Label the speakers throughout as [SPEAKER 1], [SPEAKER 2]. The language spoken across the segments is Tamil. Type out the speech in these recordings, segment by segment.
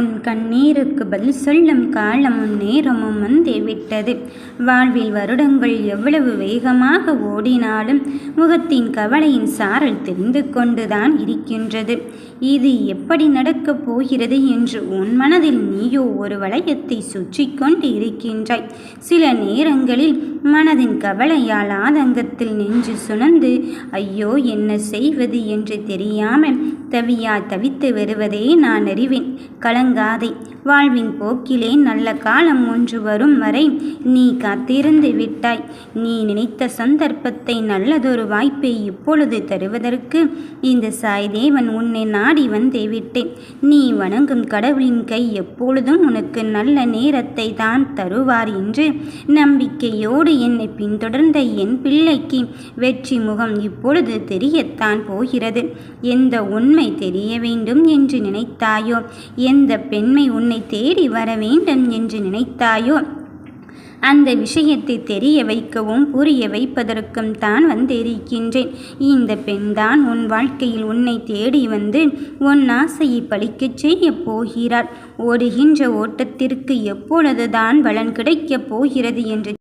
[SPEAKER 1] உன் கண்ணீருக்கு பதில் சொல்லும் காலமும் நேரமும் வந்தே விட்டது. வாழ்வில் வருடங்கள் எவ்வளவு வேகமாக ஓடினாலும் முகத்தின் கவலையின் சாரல் தெரிந்து கொண்டுதான் இருக்கின்றது. இது எப்படி நடக்கப் போகிறது என்று உன் மனதில் நீயோ ஒரு வளையத்தை சுற்றி கொண்டு இருக்கின்றாய் சில நேரங்களில் மனதின் கவலையால் ஆதங்கத்தில் நெஞ்சு சுணந்து ஐயோ என்ன செய்வது என்று தெரியாமல் தவியா தவித்து வருவதே நான் அறிவேன். கலங்காதே. வாழ்வின் போக்கிலே நல்ல காலம் ஒன்று வரும் வரை நீ காத்திருந்து விட்டாய். நீ நினைத்த சந்தர்ப்பத்தை நல்லதொரு வாய்ப்பை இப்பொழுது தருவதற்கு இந்த சாய்தேவன் உன்னை நாடி வந்தே விட்டேன். நீ வணங்கும் கடவுளின் கை எப்பொழுதும் உனக்கு நல்ல நேரத்தை தான் தருவார் என்று நம்பிக்கையோடு என்னை பின்தொடர்ந்த என் பிள்ளைக்கு வெற்றி முகம் இப்பொழுது தெரியத்தான் போகிறது. எந்த உண்மை தெரிய வேண்டும் என்று நினைத்தாயோ? எந்த பெண்மை உன்னை தேடி வர வேண்டும் என்று நினைத்தாயோ? அந்த விஷயத்தை தெரிய வைக்கவும் புரிய வைப்பதற்கும் தான் வந்திருக்கின்றேன். இந்த பெண்தான் உன் வாழ்க்கையில் உன்னை தேடி வந்து உன் ஆசையை பழிக்கச் செய்ய போகிறார் ஓடுகின்ற ஓட்டத்திற்கு எப்பொழுதுதான் பலன் கிடைக்கப் போகிறது என்று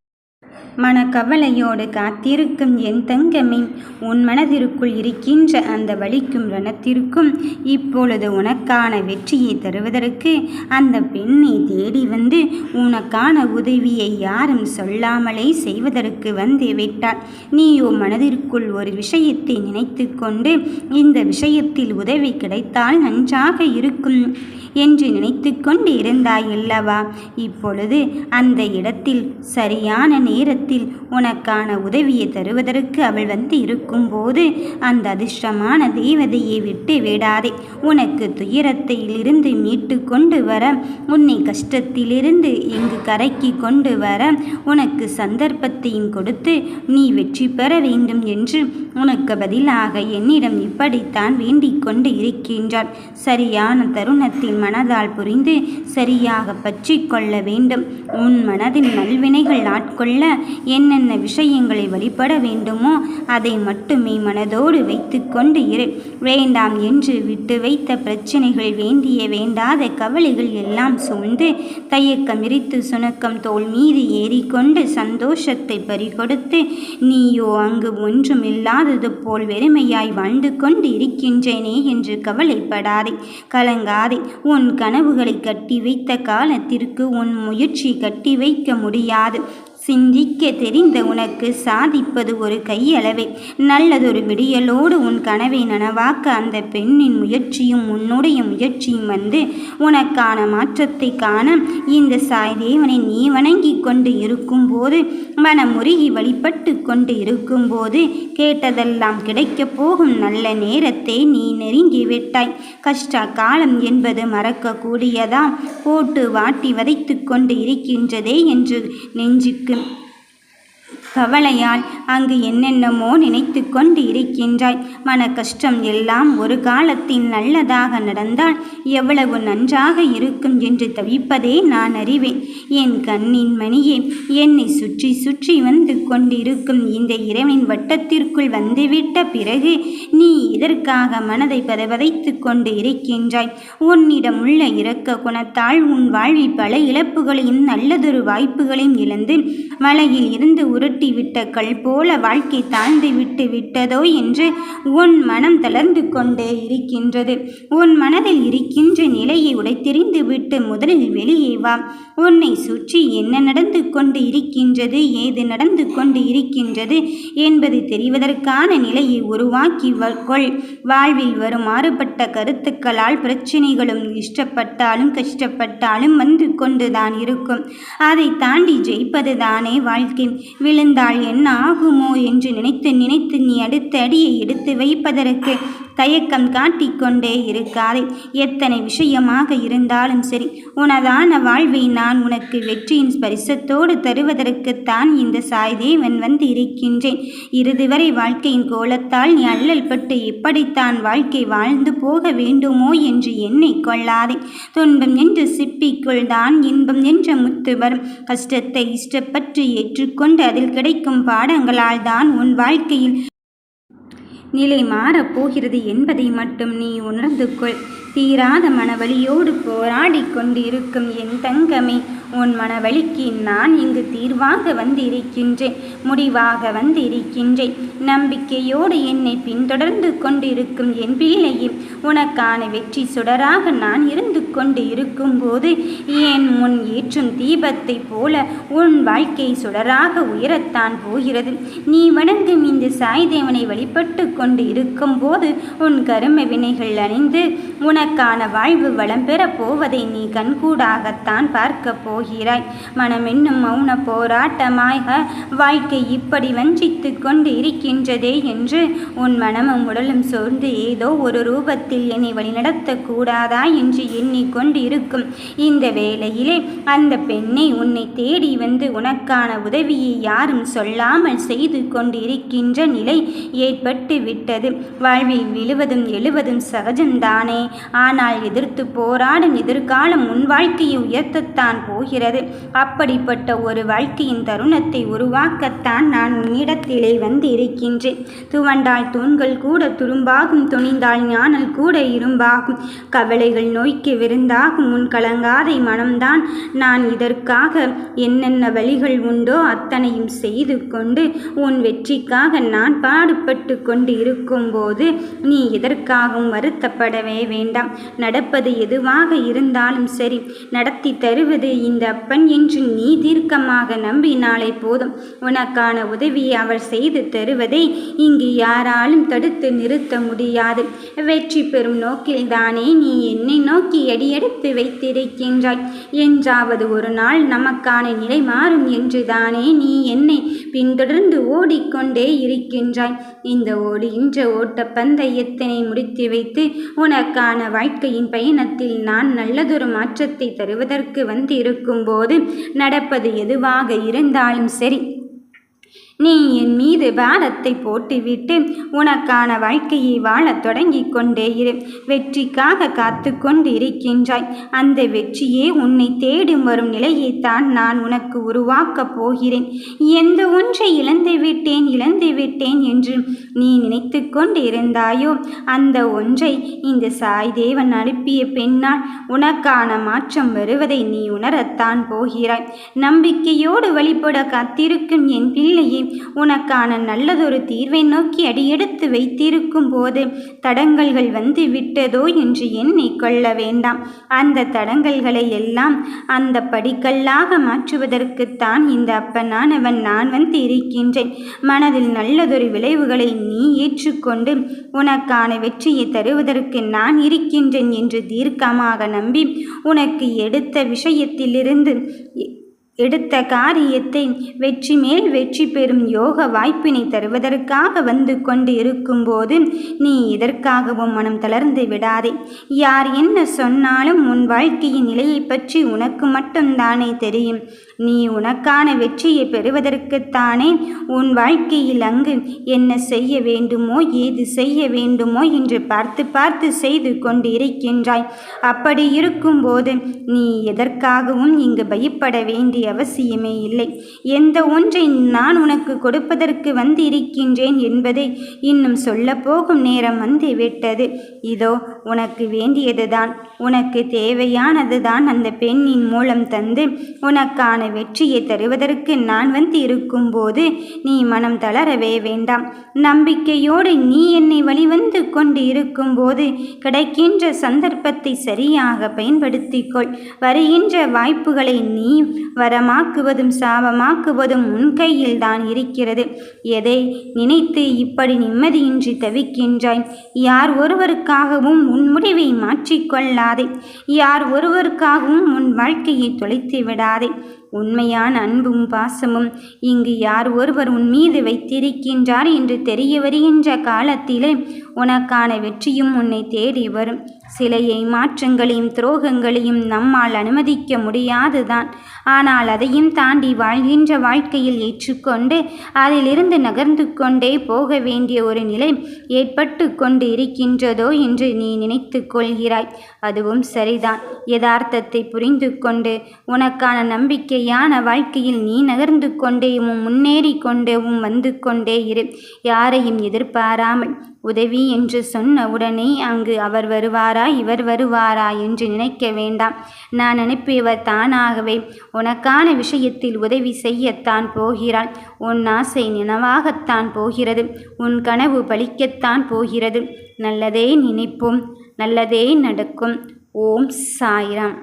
[SPEAKER 1] மனக்கவலையோடு காத்திருக்கும் என் தங்கமே உன் மனதிற்குள் இருக்கின்ற அந்த வலிக்கும் ரணத்திற்கும் இப்பொழுது உனக்கான வெற்றியை தருவதற்கு அந்த பெண்ணை தேடி வந்து உனக்கான உதவியை யாரும் சொல்லாமலே செய்வதற்கு வந்து விட்டார் நீயோ மனதிற்குள் ஒரு விஷயத்தை நினைத்து கொண்டு இந்த விஷயத்தில் உதவி கிடைத்தால் நன்றாக இருக்கும் என்று நினைத்து கொண்டு இருந்தாய் அல்லவா? இப்பொழுது அந்த இடத்தில் சரியான நேரத்தில் உனக்கான உதவியை தருவதற்கு அவள் வந்து இருக்கும்போது அந்த அதிர்ஷ்டமான தேவதையை விட்டு விடாதே. உனக்கு துயரத்திலிருந்து மீட்டு கொண்டு வர உன்னை கஷ்டத்திலிருந்து இங்கு கரைக்கு கொண்டு வர உனக்கு சந்தர்ப்பத்தையும் கொடுத்து நீ வெற்றி பெற வேண்டும் என்று உனக்கு பதிலாக என்னிடம் இப்படித்தான் வேண்டிக் கொண்டு இருக்கின்றார் சரியான தருணத்தில் மனதால் புரிந்து சரியாக பற்றி கொள்ள வேண்டும். உன் மனதின் நல்வினைகள் ஆட்கொள்ள என்னென்ன விஷயங்களை வழிபட வேண்டுமோ அதை மட்டுமே மனதோடு வைத்து கொண்டு இரு. வேண்டாம் என்று விட்டு வைத்த பிரச்சனைகள் வேண்டிய வேண்டாத கவலைகள் எல்லாம் சூழ்ந்து தயக்கம் விரித்து சுணக்கம் தோல் மீது ஏறிக்கொண்டு சந்தோஷத்தை பறிகொடுத்து நீயோ அங்கு ஒன்றும் இல்லாதது போல் வெறுமையாய் வாழ்ந்து கொண்டு இருக்கின்றேனே என்று கவலைப்படாதே. கலங்காதே. உன் கனவுகளை கட்டி வைத்த காலத்திற்கு உன் முயற்சி கட்டி வைக்க முடியாது. சிந்திக்க தெரிந்த உனக்கு சாதிப்பது ஒரு கையளவே. நல்லதொரு விடியலோடு உன் கனவை நனவாக்க அந்த பெண்ணின் முயற்சியும் உன்னுடைய முயற்சியும் வந்து உனக்கான மாற்றத்தை காண இந்த சாய்தேவனை நீ வணங்கி கொண்டு இருக்கும்போது மனமுருகி வழிபட்டு கொண்டு இருக்கும்போது கேட்டதெல்லாம் கிடைக்கப் போகும் நல்ல நேரத்தை நீ நெருங்கி விட்டாய். கஷ்ட காலம் என்பது மறக்கக்கூடியதா போட்டு வாட்டி வதைத்து கொண்டு இருக்கின்றதே என்று நெஞ்சுக்கு கவலையால் அங்கு என்னென்னமோ நினைத்து கொண்டு இருக்கின்றாய். மன கஷ்டம் எல்லாம் ஒரு காலத்தில் நல்லதாக நடந்தால் எவ்வளவு நன்றாக இருக்கும் என்று தவிப்பதே நான் அறிவேன். என் கண்ணின் மணியே என்னை சுற்றி சுற்றி வந்து கொண்டிருக்கும் இந்த இரவின் வட்டத்திற்குள் வந்துவிட்ட பிறகு நீ இதற்காக மனதை பதவதைத்து கொண்டு இருக்கின்றாய்? உன்னிடம் உள்ள இரக்க குணத்தால் உன் வாழ்வில் பல இழப்புகளையும் நல்லதொரு வாய்ப்புகளையும் இழந்து மலையில் இருந்து உருட்டு விட்ட கல் போல வாழ்க்கை தாழ்ந்து விட்டு விட்டதோ என்று உன் மனம் தளர்ந்து கொண்டே இருக்கின்றது. உன் மனதில் இருக்கின்ற நிலையை உடைத்தெறிந்து விட்டு முதலில் வெளியே வா. உன்னை சுற்றி என்ன நடந்து கொண்டு இருக்கின்றது ஏது நடந்து கொண்டு இருக்கின்றது என்பது தெரிவதற்கான நிலையை உருவாக்கி கொள். வாழ்வில் வரும் மாறுபட்ட கருத்துக்களால் பிரச்சனைகளும் இஷ்டப்பட்டாலும் கஷ்டப்பட்டாலும் வந்து கொண்டுதான் இருக்கும். அதை தாண்டி ஜெயிப்பது தானே வாழ்க்கை இருந்தால் என்ன ஆகுமோ என்று நினைத்து நினைத்து நீ அடுத்த அடியை எடுத்து வைப்பதற்கு தயக்கம் காட்டிக்கொண்டே இருக்காதே. எத்தனை விஷயமாக இருந்தாலும் சரி உனதான வாழ்வை நான் உனக்கு வெற்றியின் ஸ்பரிசத்தோடு தருவதற்குத்தான் இந்த சாய்தேவன் வந்து இருக்கின்றேன். இறுதி வரை வாழ்க்கையின் கோலத்தால் நீ அல்லல் பட்டு இப்படித்தான் வாழ்க்கை வாழ்ந்து போக வேண்டுமோ என்று எண்ணி கொள்ளாதே. துன்பம் என்று சிப்பிக்குள் தான் இன்பம் என்ற முத்து வரும். கஷ்டத்தை இஷ்டப்பட்டு ஏற்றுக்கொண்டு அதில் கிடைக்கும் பாடங்களால் தான் உன் வாழ்க்கையில் நிலை மாறப்போகிறது என்பதை மட்டும் நீ உணர்ந்து கொள். தீராத மனவலியோடு போராடி கொண்டிருக்கும் என் தங்கமே உன் மனவழிக்கு நான் இங்கு தீர்வாக வந்திருக்கின்றேன் முடிவாக வந்திருக்கின்றேன். நம்பிக்கையோடு என்னை பின்தொடர்ந்து கொண்டிருக்கும் என் பிள்ளையே உனக்கான வெற்றி சுடராக நான் இருந்து கொண்டு இருக்கும்போது என் முன் ஏற்றும் தீபத்தை போல உன் வாழ்க்கை சுடராக உயரத்தான் போகிறது? நீ வணங்கும் இந்த சாய்தேவனை வழிபட்டு கொண்டு இருக்கும்போது உன் கரும வினைகள் அணிந்து உனக்கான வாழ்வு வளம் பெறப் போவதை நீ கண்கூடாகத்தான் பார்க்க போ போகிறாய். மனமென்னும் மௌன போராட்டமாக வாழ்க்கை இப்படி வஞ்சித்து கொண்டு இருக்கின்றதே என்று உன் மனமும் உடலும் சோர்ந்து ஏதோ ஒரு ரூபத்தில் என்னை வழிநடத்தக்கூடாதா என்று எண்ணிக்கொண்டு இருக்கும் இந்த வேளையிலே அந்த பெண்ணை உன்னை தேடி வந்து உனக்கான உதவியை யாரும் சொல்லாமல் செய்து கொண்டிருக்கின்ற நிலை ஏற்பட்டு விட்டது. வாழ்வில் விழுவதும் எழுவதும் சகஜம்தானே. ஆனால் எதிர்த்து போராடும் எதிர்காலம் உன் வாழ்க்கையை உயர்த்தத்தான் போய் போகிறது. அப்படிப்பட்ட ஒரு வாழ்க்கையின் தருணத்தை உருவாக்கத்தான் நான் உன்னிடத்திலே வந்து இருக்கின்றேன் துவண்டால் தூண்கள் கூட துரும்பாகும் துணிந்தால் ஞானல் கூட இரும்பாகும். கவலைகள் நோய்க்கு விருந்தாகும் உன் கலங்காதை மனம்தான் நான் இதற்காக என்னென்ன வழிகள் உண்டோ அத்தனையும் செய்து கொண்டு உன் வெற்றிக்காக நான் பாடுபட்டு கொண்டு இருக்கும்போது நீ எதற்காகவும் வருத்தப்படவே வேண்டாம். நடப்பது எதுவாக இருந்தாலும் சரி நடத்தி தருவது இந்த அப்பன் என்று நீ தீர்க்கமாக நம்பினாலே போதும். உனக்கான உதவியை அவர் செய்து தருவதை இங்கு யாராலும் தடுத்து நிறுத்த முடியாது. வெற்றி பெறும் நோக்கில்தானே நீ என்னை நோக்கி அடியெடுத்து வைத்திருக்கின்றாய். என்றாவது ஒரு நாள் நமக்கான நிலை மாறும் என்று தானே நீ என்னை பின்தொடர்ந்து ஓடிக்கொண்டே இருக்கின்றாய். இந்த ஓடுகின்ற ஓட்ட பந்தயத்தினை முடித்து வைத்து உனக்கான வாழ்க்கையின் பயணத்தில் நான் நல்லதொரு மாற்றத்தை தருவதற்கு வந்திருக்கும். போது நடப்பது எதுவாக இருந்தாலும் சரி. நீ என் மீது பாரத்தை போட்டுவிட்டு உனக்கான வாழ்க்கையை வாழத் தொடங்கிக் கொண்டே இரு. வெற்றிக்காக காத்து கொண்டு இருக்கின்றாய் அந்த வெற்றியே உன்னை தேடும் வரும் நிலையைத்தான் நான் உனக்கு உருவாக்கப் போகிறேன். எந்த ஒன்றை இழந்து விட்டேன் இழந்து விட்டேன் என்று நீ நினைத்து கொண்டு இருந்தாயோ அந்த ஒன்றை இந்த சாய் தேவன் அனுப்பிய பெண்ணால் உனக்கான மாற்றம் வருவதை நீ உணரத்தான் போகிறாய். நம்பிக்கையோடு வழிபட காத்திருக்கும் என் பிள்ளையை உனக்கான நல்லதொரு தீர்வை நோக்கி அடியெடுத்து வைத்திருக்கும் போது தடங்கல்கள் வந்து விட்டதோ என்று எண்ணிக்கொள்ள வேண்டாம். அந்த தடங்கல்களை எல்லாம் அந்த படிக்கல்லாக மாற்றுவதற்குத்தான் இந்த அப்பனானவன் நான் வந்து இருக்கின்றேன். மனதில் நல்லதொரு விளைவுகளை நீ ஏற்றுக்கொண்டு உனக்கான வெற்றியை தருவதற்கு நான் இருக்கின்றேன் என்று தீர்க்கமாக நம்பி உனக்கு எடுத்த விஷயத்திலிருந்து எடுத்த காரியத்தை வெற்றி மேல் வெற்றி பெறும் யோக வாய்ப்பினை தருவதற்காக வந்து கொண்டு இருக்கும்போது நீ இதற்காகவும் மனம் தளர்ந்து விடாதே. யார் என்ன சொன்னாலும் உன் வாழ்க்கையின் நிலையை பற்றி உனக்கு மட்டும்தானே தெரியும். நீ உனக்கான வெற்றியை பெறுவதற்குத்தானே உன் வாழ்க்கையில் அங்கு என்ன செய்ய வேண்டுமோ ஏது செய்ய வேண்டுமோ என்று பார்த்து பார்த்து செய்து கொண்டு இருக்கின்றாய் அப்படி இருக்கும்போது நீ எதற்காகவும் இங்கு பயப்பட வேண்டிய அவசியமே இல்லை. எந்த ஒன்றை நான் உனக்கு கொடுப்பதற்கு வந்து இருக்கின்றேன் என்பதை இன்னும் சொல்லப்போகும் நேரம் வந்து விட்டது இதோ உனக்கு வேண்டியதுதான். உனக்கு தேவையானதுதான் அந்த பெண்ணின் மூலம் தந்து உனக்கான வெற்றியை தருவதற்கு நான் வந்து இருக்கும்போது நீ மனம் தளரவே வேண்டாம். நம்பிக்கையோடு நீ என்னை வழிவந்து கொண்டு இருக்கும்போது கிடைக்கின்ற சந்தர்ப்பத்தை சரியாக பயன்படுத்திக்கொள். வருகின்ற வாய்ப்புகளை நீ வரமாக்குவதும் சாபமாக்குவதும் உன் கையில் தான் இருக்கிறது. எதை நினைத்து இப்படி நிம்மதியின்றி தவிக்கின்றாய்? யார் ஒருவருக்காகவும் உன் முடிவை மாற்றிக்கொள்ளாதே. யார் ஒருவருக்காகவும் உன் வாழ்க்கையை தொலைத்து விடாதே உண்மையான அன்பும் பாசமும் இங்கு யார் ஒருவர் உன் மீது வைத்திருக்கின்றார் என்று தெரிய வருகின்ற காலத்திலே உனக்கான வெற்றியும் உன்னை தேடி வரும். சிலையை மாற்றங்களையும் துரோகங்களையும் நம்மால் அனுமதிக்க முடியாதுதான். ஆனால் அதையும் தாண்டி வாழ்கின்ற வாழ்க்கையில் ஏற்றுக்கொண்டு அதிலிருந்து நகர்ந்து கொண்டே போக வேண்டிய ஒரு நிலை ஏற்பட்டு கொண்டு இருக்கின்றதோ என்று நீ நினைத்து கொள்கிறாய். அதுவும் சரிதான். யதார்த்தத்தை புரிந்து கொண்டு உனக்கான நம்பிக்கையான வாழ்க்கையில் நீ நகர்ந்து கொண்டேவும் முன்னேறி கொண்டேவும் வந்து கொண்டே இரு. யாரையும் எதிர்பாராமல் உதவி என்று சொன்ன உடனே அங்கு அவர் வருவாரா? இவர் வருவாரா என்று நினைக்க வேண்டாம். நான் அனுப்பியவர் தானாகவே. உனக்கான விஷயத்தில் உதவி செய்யத்தான் போகிறாள். உன் ஆசை நினவாகத்தான் போகிறது. உன் கனவு பலிக்கத்தான் போகிறது. நல்லதே நினைப்போம். நல்லதே நடக்கும். ஓம் சாய்ராம்.